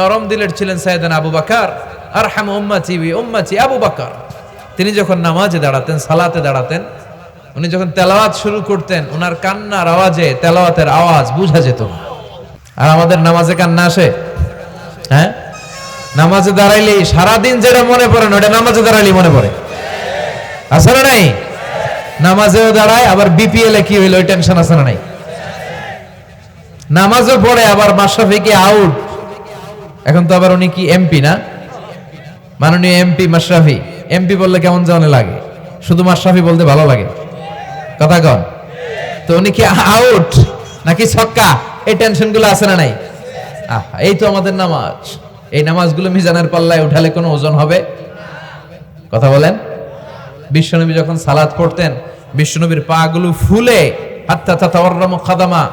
নরম দিলের ছিলেন সাইদান আবু বাকার আর হাম উম্মাচি উম্মাচি আবু বাকার। তিনি যখন নামাজে দাঁড়াতেন, সালাতে দাঁড়াতেন, উনি যখন তেলাওয়াত শুরু করতেন ওনার কান্নার আওয়াজে তেলাওয়াতের আওয়াজ বুঝা যেত। আর আমাদের নামাজে কান্না আসে? হ্যাঁ? নামাজে দাঁড়াইলেই সারাদিন যেটা মনে পড়ে না, ওটা নামাজে দাঁড়াইলেই মনে পড়ে। আছে না নাই? নামাজেও দাঁড়ায়, আবার বিপিএল এ কি হইল, ওই টেনশন আছে না নাই? নামাজও পড়ে, আবার মাশরাফি আউট এখন তো আবার উনি কি এমপি না? মাননীয় এমপি মাশরাফি। এমপি বললে কেমন যেন লাগে? শুধু মাশরাফি বলতে ভালো লাগে। কথা কন। তো উনি কি আউট নাকি ছক্কা? এই টেনশনগুলো আছে না নাই? আহ, এই তো আমাদের নামাজ। এই নামাজগুলো মিজানের পাল্লায় উঠালে কোনো ওজন হবে? কথা বলেন। বিশ্বনবী যখন সালাত পড়তেন, বিশ্বনবীর পা গুলো ফুলে, হাত্তা তাতাওয়াররামু খাদামা।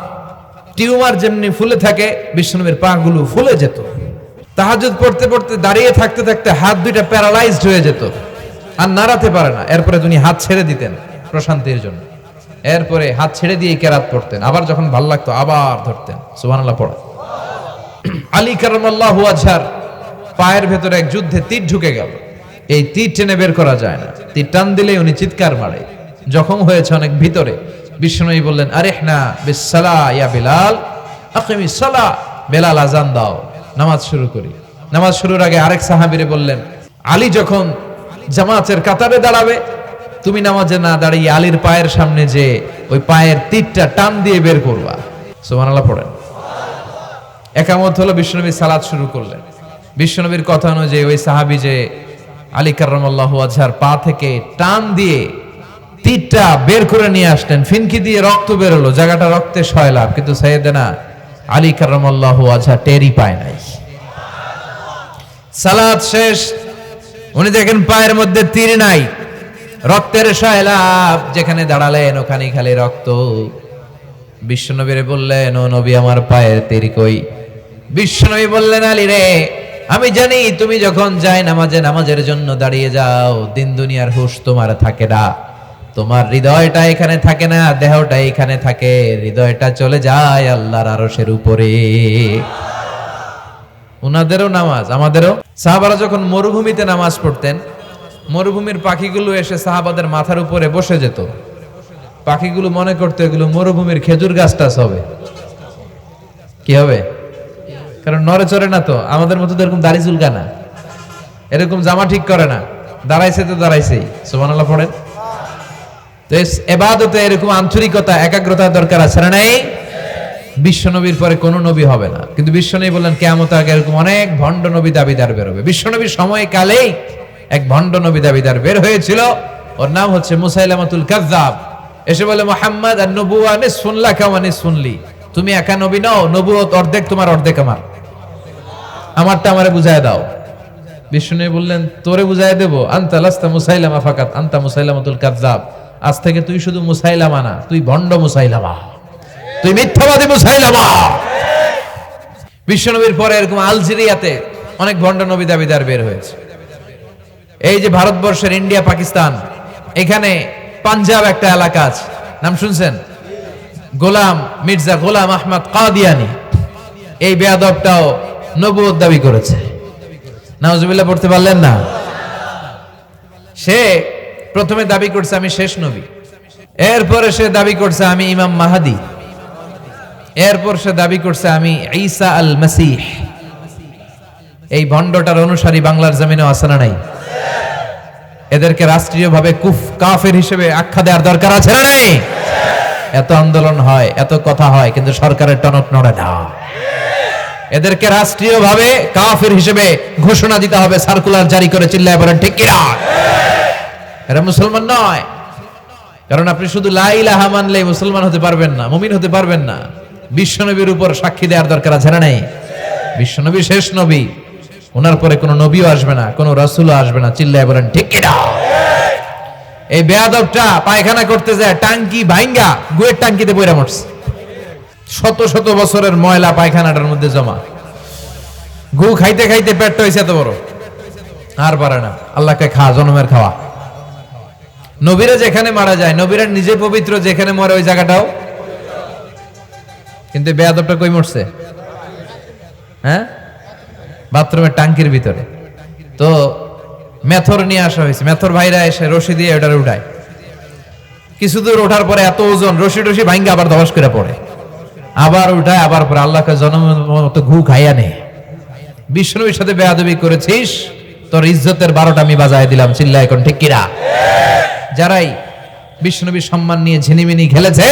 টিউমার যেমনি ফুলে থাকে, বিশ্বনবীর পা গুলো ফুলে যেত। তাহাজুদ পড়তে পড়তে দাঁড়িয়ে থাকতে থাকতে হাত দুইটা প্যারালাইজড হয়ে যেত। আর নাড়াতে পারে না। এরপরে তিনি হাত ছেড়ে দিতেন প্রশান্তির জন্য। এরপরে হাত ছেড়ে দিয়ে কেরাত পড়তেন। আবার যখন ভালো লাগতো আবার ধরতেন। সুবহানাল্লাহ, পড়া। আলী কারামাল্লাহ আজহার পায়ের ভেতরে এক যুদ্ধে তীর ঢুকে গেল। এই তীর টেনে বের করা যায় না। তীর টান দিলেই উনি চিৎকার মারে। জখম হয়েছে অনেক ভিতরে। বিষ্ণুই বললেন আরে না বিসালা ইয়া বিলাল আকিমি সালা, বেলাল আজান দাও। নামাজ শুরু করি। নামাজ শুরুর আগে আরেক সাহাবীরে বললেন, আলী যখন জামাতের কাতারে দাঁড়াবে, তুমি নামাজে না দাঁড়িয়ে আলীর পায়ের সামনে যে ওই পায়ের তীরটা টান দিয়ে বের করবা। সুবহানাল্লাহ পড়েন। একামত হলো বিশ্বনবী সালাদ শুরু করলেন। বিশ্বনবীর কথা অনুযায়ী ওই সাহাবি যে আলী কার্লাহ আজহার পা থেকে টান দিয়ে তীরটা বের করে নিয়ে আসলেন, ফিনকি দিয়ে রক্ত বেরোলো। জায়গাটা রক্তে সয়লাভ কিন্তু সৈয়দেনা আলী কার্লাহ আজহার টেরি পায় নাই। সালাত শেষ। উনি দেখেন পায়ের মধ্যে তীর নাই। রক্তের সয়লাভ যেখানে দাঁড়ালেন ওখানে খালি রক্ত। বিশ্বনবীরে বললেন, ও নবী, আমার পায়ের তীর কই? বিশ্বনবী বললেন, আলী রে, আমি জানি তুমি যখন যাই নামাজে, নামাজের জন্য দাঁড়িয়ে যাও, দিন দুনিয়ার হুশ তোমার থাকে না। তোমার হৃদয়টা এখানে থাকে না, দেহটা এখানে থাকে। হৃদয়টা চলে যায় আল্লাহর আরশের উপরে। উনাদেরও নামাজ, আমাদেরও। সাহাবারা যখন মরুভূমিতে নামাজ পড়তেন, মরুভূমির পাখিগুলো এসে সাহাবাদের মাথার উপরে বসে যেত। পাখিগুলো মনে করতো এগুলো মরুভূমির খেজুর গাছ টাছ হবে। কি হবে? কারণ নরে চড়ে না তো, আমাদের মতো তো এরকম দাড়ি চুলকা না। এরকম জামা ঠিক করে না। দাঁড়াইছে তো দাঁড়াইছেই। সোমান আল্লাহ পড়েন। তো এবাদতে এরকম আন্তরিকতা, একাগ্রতার দরকার আছে না নাই? বিশ্বনবীর পরে কোন নবী হবে না। কিন্তু বিশ্ব বিশ্বনবী বললেন কেমত আগে এরকম অনেক ভণ্ড নবী দাবিদার বেরোবে বিশ্বনবীর সময়কালেই এক ভণ্ড নবী দাবিদার বের হয়েছিল। ওর নাম হচ্ছে মুসাইলামাতুল কাজ্জাব এসে বলে, মোহাম্মদ আর নবুয়া নিসফুল্লাহ কামা শুনলি তুমি একা নবী নও, নবুয়ত অর্ধেক তোমার, অর্ধেক আমার। আমারটা আমারে বুঝায় দাও। বিষ্ণু বললেন, তোরে বুঝায় দেবো। আন্তা লাস্তা মুসাইলামা ফাকাত, আন্তা মুসাইলামাতুল কাজ্জাব আজ থেকে তুই শুধু মুসাইলামা না, তুই ভণ্ড মুসাইলামা। তুই মিথ্যাবাদী মুসাইলামা বিশ্বনবীর পরে এরকম আলজেরিয়াতে অনেক ভণ্ড নবী দাবিদার বের হয়েছে। এই যে ভারতবর্ষের ইন্ডিয়া, পাকিস্তান, এখানে পাঞ্জাব একটা এলাকা আছে। নাম শুনছেন? গোলাম মির্জা গোলাম আহমদ কাদিয়ানি। এই বেয়াদবটাও নবুয়ত দাবি করেছে। নাউজুবিল্লাহ, পড়তে পারলেন না? সে প্রথমে দাবি করছে, আমি শেষ নবী। এরপরে সে দাবি করছে, আমি ইমাম মাহাদি। এরপর সে দাবি করছে, আমি ঈসা আল মাসিহ এই ভণ্ডটার অনুসারী বাংলার জমিনে আছে না নাই? এদেরকে রাষ্ট্রীয়ভাবে কুফ, কাফের হিসেবে আখ্যা দেওয়ার দরকার আছে না নাই? এত আন্দোলন হয়, এত কথা হয়, কিন্তু সরকারের টনক নড়ে না। এদেরকে রাষ্ট্রীয়ভাবে কাফের হিসেবে ঘোষণা দিতে হবে, সার্কুলার জারি করে চিল্লায় বলেন, ঠিক কিনা? এরা মুসলমান নয়। কারণ আপনি শুধু লাইলাহা মানলে মুসলমান হতে পারবেন না, মুমিন হতে পারবেন না। বিশ্বনবীর উপর সাক্ষী দেওয়ার দরকার আছে না নাই? বিশ্বনবী শেষ নবী। ওনার পরে কোনো নবীও আসবে না, কোনো রাসূলও আসবে না। চিল্লায় বলেন, ঠিক কিনা? এই বেয়াদবটা পায়খানা করতে যায়, টাঙ্কি ভাইঙ্গা, গুয়ের টাঙ্কিতে বইরা মরছে। শত শত বছরের ময়লা পায়খানাটার মধ্যে জমা। গু খাইতে খাইতে পেটটা হয়েছে এত বড়। আর পারে না। আল্লাহকে খাওয়া জনমের খাওয়া। নবীরা যেখানে মারা যায়, নবীরা নিজে পবিত্র যেখানে মরে ওই জায়গাটাও কিন্তু বেয়াদবটা কই মরছে? হ্যাঁ? বাথরুমের টাঙ্কির ভিতরে। তো মেথর নিয়ে আসা হয়েছে। মেথর ভাইরা এসে রশি দিয়ে ওটারে উঠায়। কিছু দূর ওঠার পরে এত ওজন, রশি রশি ভাঙ্গে আবার ধবাস করে পড়ে। আবার উঠায়, আবার পরে আল্লাহকে জন্ম মতো ঘু খাইয়া নে বিষ্ণুর সাথে বেয়াদবি করেছিস? তোর ইজ্জতের বারোটা আমি বাজায় দিলাম। চিল্লা এখন ঠিক কিরা? যারাই বিষ্ণুবীর সম্মান নিয়ে ঝিনিমিনি খেলেছে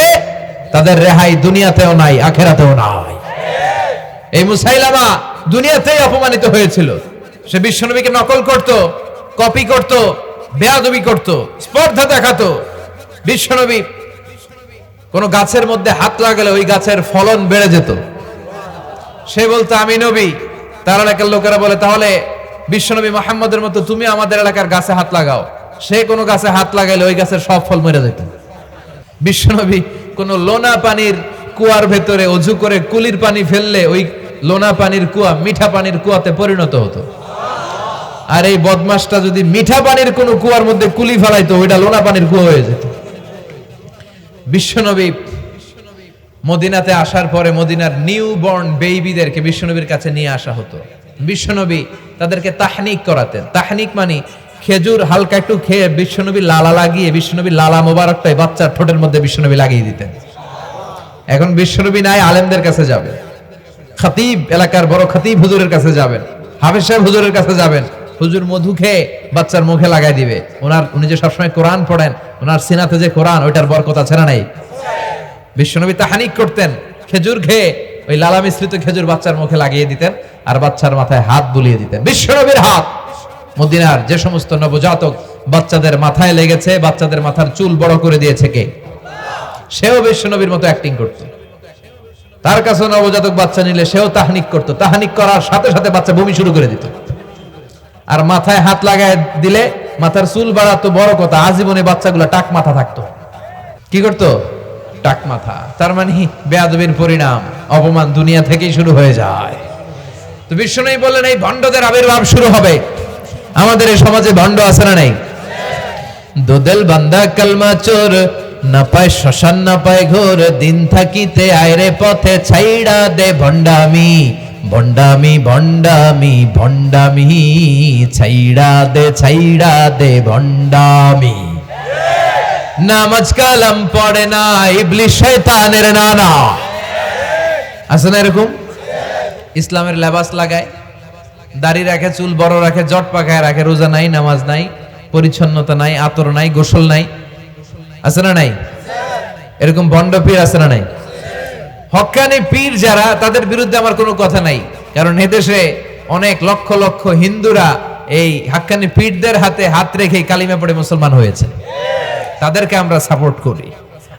তাদের রেহাই দুনিয়াতেও নাই, আখেরাতেও নাই। এই মুসাইলামা দুনিয়াতেই অপমানিত হয়েছিল। সে বিশ্বনবীকে নকল করত কপি করত, বেয়াদবি করত, স্পর্ধা দেখাতো। বিশ্বনবী কোন গাছের মধ্যে হাত লাগালে ওই গাছের ফলন বেড়ে যেত। সে বলতো, আমি নবী। তার এলাকার লোকেরা বলে, তাহলে বিশ্বনবী মোহাম্মদের মতো তুমি আমাদের এলাকার গাছে হাত লাগাও। সে কোনো গাছে হাত লাগাইলে ওই গাছের সব ফল মরে যেত। বিশ্বনবী কোন লোনা পানির কুয়ার ভেতরে অজু করে কুলির পানি ফেললে ওই লোনা পানির কুয়া মিঠা পানির কুয়াতে পরিণত হতো। আর এই বদমাসটা যদি মিঠা পানির কোন কুয়ার মধ্যে কুলি ফেলাইতো, ওইটা লোনা পানির কুয়া হয়ে যেত। বিশ্বনবী মদিনাতে আসার পরে মদিনার নিউ বর্ন বেবিদেরকে বিশ্বনবীর কাছে নিয়ে আসা হতো। বিশ্বনবী তাদেরকে তাহনিক করাতেন। তাহনিক মানে খেজুর হালকা একটু খেয়ে বিশ্বনবী লালা লাগিয়ে, বিশ্বনবী লালা মোবারকটাই বাচ্চার ঠোঁটের মধ্যে বিশ্বনবী লাগিয়ে দিতেন। এখন বিশ্বনবী নাই, আলেমদের কাছে যাবে খাতিব এলাকার বড় খতিব হুজুরের কাছে যাবেন। হাফেজ সাহেব হুজুরের কাছে যাবেন। হুজুর মধু খেয়ে বাচ্চার মুখে লাগাই দিবে। ওনার, উনি যে সবসময় কোরআন পড়েন, ওনার সিনাতে যে কোরআন, ওইটার বরকত না নাই? বিশ্বনবী তাহানিক করতেন, খেজুর খেয়ে ওই লালা মিশ্রিত খেজুর বাচ্চার মুখে লাগিয়ে দিতেন আর বাচ্চার মাথায় হাত বুলিয়ে দিতেন। বিশ্বনবীর হাত! মদিনার যে সমস্ত নবজাতক বাচ্চাদের মাথায় লেগেছে, বাচ্চাদের মাথার চুল বড় করে দিয়েছে কে? সেও বিশ্বনবীর মতো অ্যাক্টিং করত। তার কাছে নবজাতক বাচ্চা নিলে সেও তাহানিক করত। তাহানিক করার সাথে সাথে বাচ্চা বমি শুরু করে দিত। আর মাথায় হাত লাগায় দিলে মাথার চুল বাড়াতো বড় কথা, আজীবনে বাচ্চাগুলো টাক মাথা থাকতো। কি করতো? টাক মাথা। তার মানে বেয়াদবির পরিণাম, অপমান দুনিয়া থেকেই শুরু হয়ে যায়। তো বিষ্ণু বললেন, এই ভণ্ডদের আবির্ভাব শুরু হবে। আমাদের এই সমাজে ভণ্ড আছে না নাই? দোদেল বান্দা কালমা চোর, না পায় শ্মশান, না পায় ঘোর, দিন থাকিতে আয়রে পথে ছাইড়া দে ভণ্ডামি। ভণ্ডামি ভণ্ডামি ভণ্ডামি, ছাইড়া দে ছাইড়া দে ভণ্ডামি। নামাজ কালাম পড়ে না ইবলিশ শয়তানের নানা। আছে না এরকম? ইসলামের লেবাস লাগায়। দাড়ি রাখে, চুল বড় রাখে, জট পাকায় রাখে, রোজা নাই, নামাজ নাই, পরিচ্ছন্নতা নাই, আতর নাই, গোসল নাই। আছে না নাই? এরকম ভণ্ড পীর আছে না নাই? হক্কানি পীর যারা, তাদের বিরুদ্ধে আমার কোনো কথা নাই। কারণ এদেশে অনেক লক্ষ লক্ষ হিন্দুরা এই হাক্কানি পীরদের হাতে হাত রেখে কালিমা পড়ে মুসলমান হয়েছে। তাদেরকে আমরা সাপোর্ট করি।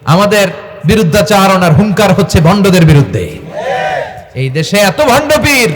আমাদের বিরুদ্ধাচারণ আর হুঙ্কার হচ্ছে ভণ্ডদের বিরুদ্ধে। এই দেশে এত ভণ্ড পীর!